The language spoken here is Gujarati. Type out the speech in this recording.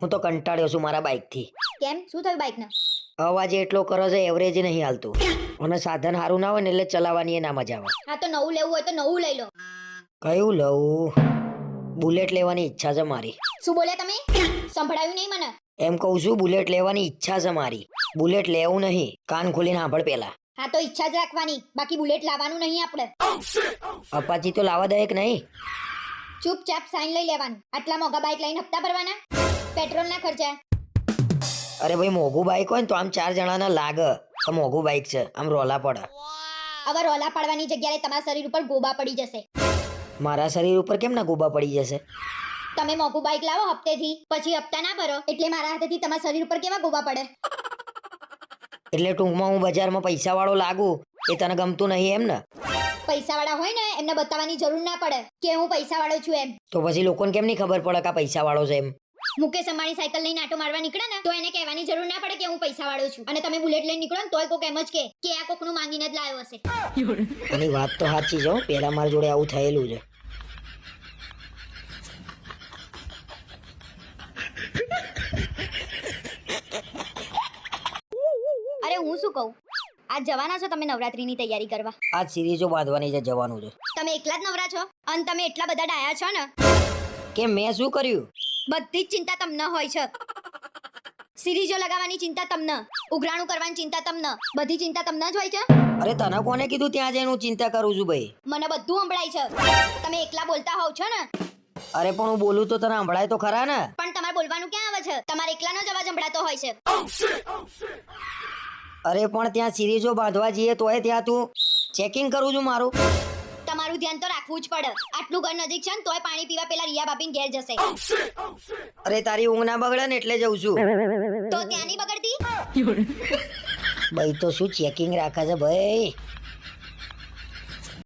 હું તો કંટાળ્યો છું મારા બાઇકથી. કેમ? શું થયું બાઈક ને અવાજ એટલો કરો છે એવરેજ નહીં હાલતું. અને સાધન સારું ના હોય ને એટલે ચલાવવાની એ ના મજા આવે. હા તો નવું લેવું હોય તો નવું લઈ લો. કયું લઉં? બુલેટ લેવાની ઈચ્છા છે મારી. શું બોલ્યા તમે? સંભળાયું નહીં મને? એમ કહું છું બુલેટ લેવાની ઈચ્છા છે મારી. બુલેટ લેવું નહીં કાન ખોલીને સાંભળ પેલા હા તો ઈચ્છા જ રાખવાની. બાકી બુલેટ લાવવાનું નહીં આપણે. અપાચી તો લાવવા દે કે નહીં. ચૂપચાપ સાઈન લઈ લેવાનું. આટલા મોંઘા બાઇક લઈને હપ્તા ભરવાના? પેટ્રોલ ના ખર્ચા. અરે ભાઈ મોઘું બાઇક હોય ને તો આમ ચાર જણાના લાગે. તો મોઘું બાઇક છે આમ રોલા પડે. હવે રોલા પાડવાની જગ્યાએ તમારા શરીર ઉપર ગોબા પડી જશે. મારા શરીર ઉપર કેમ ના ગોબા પડી જશે? તમે મોઘું બાઇક લાવો હપ્તેથી પછી હપ્તા ના ભરો એટલે મારા હાથેથી તમારા શરીર ઉપર કેવા ગોબા પડે? એટલે ટૂંકમાં હું બજારમાં પૈસા વાળો લાગુ એ તને ગમતું નહીં એમ ને? પૈસા વાળા હોય ને એમને બતાવવાની જરૂર ના પડે કે હું પૈસા વાળો છું એમ. તો પછી લોકોને કેમ નહીં ખબર પડે કે પૈસા વાળો છે એમ? મુકેશ અંબાણી સાયકલ લઈને આટો મારવા નીકળે ને તો એને કહેવાની જરૂર ના પડે કે હું પૈસા વાળો છું. અને તમે બુલેટ લઈને નીકળો ને તોય કોક એમ જ કે કે આ કોકનું માંગીને જ લાવ્યો હશે. એની વાત તો સાચી છે પેલા મારા જોડે આવું થયેલું છે. અરે હું શું કહું? આજ જવાના છો તમે નવરાત્રીની તૈયારી કરવા? આજ સિરીઝો બાંધવાની છે જવાનું છે. તમે એકલા જ નવરા છો? અને તમે એટલા બધા ડાયા છો ને? કે મેં શું કર્યું? બધી જ ચિંતા તમને હોય છે. સિરીજો લગાવવાની ચિંતા તમને ઉઘરાણું કરવાની ચિંતા તમને બધી ચિંતા તમને જ હોય છે? અરે તને કોને કીધું ત્યાં જઈને હું ચિંતા કરું છું ભાઈ? મને બધું સંભળાય છે. તમે એકલા બોલતા હોવ છો ને? અરે પણ હું બોલું તો તને સંભળાય તો ખરા ને? પણ તમારે બોલવાનું ક્યાં આવે છે? તમારે એકલાનો જ અવાજ સંભળાતો હોય છે. અરે પણ ત્યાં સિરીઝો બાંધવા જઈએ તોય ત્યાં તું ચેકિંગ કરું છું મારું. તમારું ધ્યાન તો રાખવું જ પડે. આટલું ઘર નજીક છે ને તોય પાણી પીવા પેલા રિયા બાપીન ઘેર જશે. અરે તારી ઊંઘ ના બગડે ને એટલે જઉં છું. તો ત્યાં ત્યાંની બગડતી? ભાઈ તો શું ચેકિંગ રાખે છે ભાઈ?